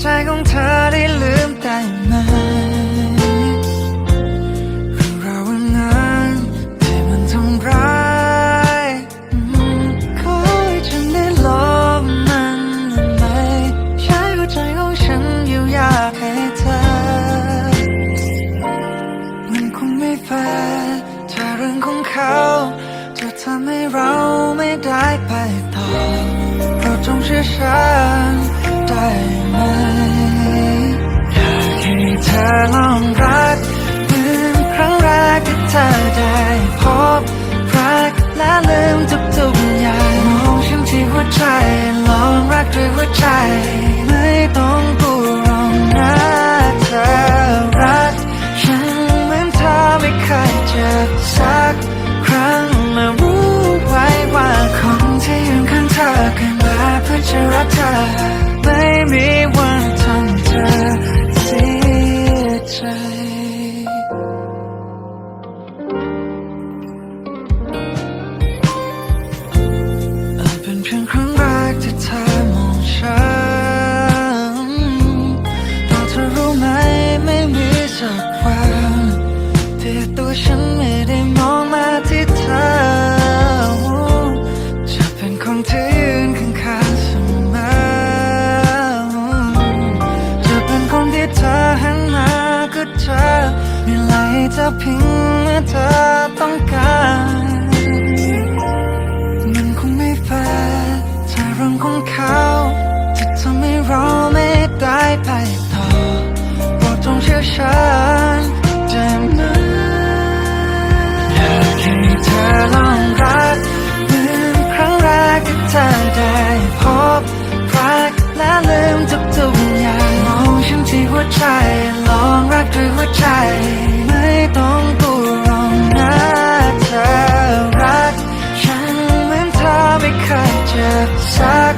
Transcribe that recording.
ใจของเธอได้ลืมได้ไหมเราวันนั้นที่มันทำร้ายขอให้ฉันได้ลบมันได้ไหมใช้หัวใจของฉันอยู่อยากให้เธอ มันคงไม่แฟร์เรื่องของเขาจะทำให้เราไม่ได้ไปต่อเราจงเชื่อฉัน by ฉันไม่ได้มองมาที่เธอจะเป็นคนที่ยืนข้างๆเสมอจะเป็นคนที่เธอหันมาก็เจอมีไรให้เธอเพิงเมื่อเธอต้องการ มันคงไม่แฟร์ถ้าเรื่องของเขา ธอได้พบรักและลืมทุกๆอย่างมองฉันที่หัวใจลองรักด้วยหัวใจ ไม่ต้องกลัวรองนะเธอรัก ฉันเหมือนเธอไม่เคยเจ็บสัก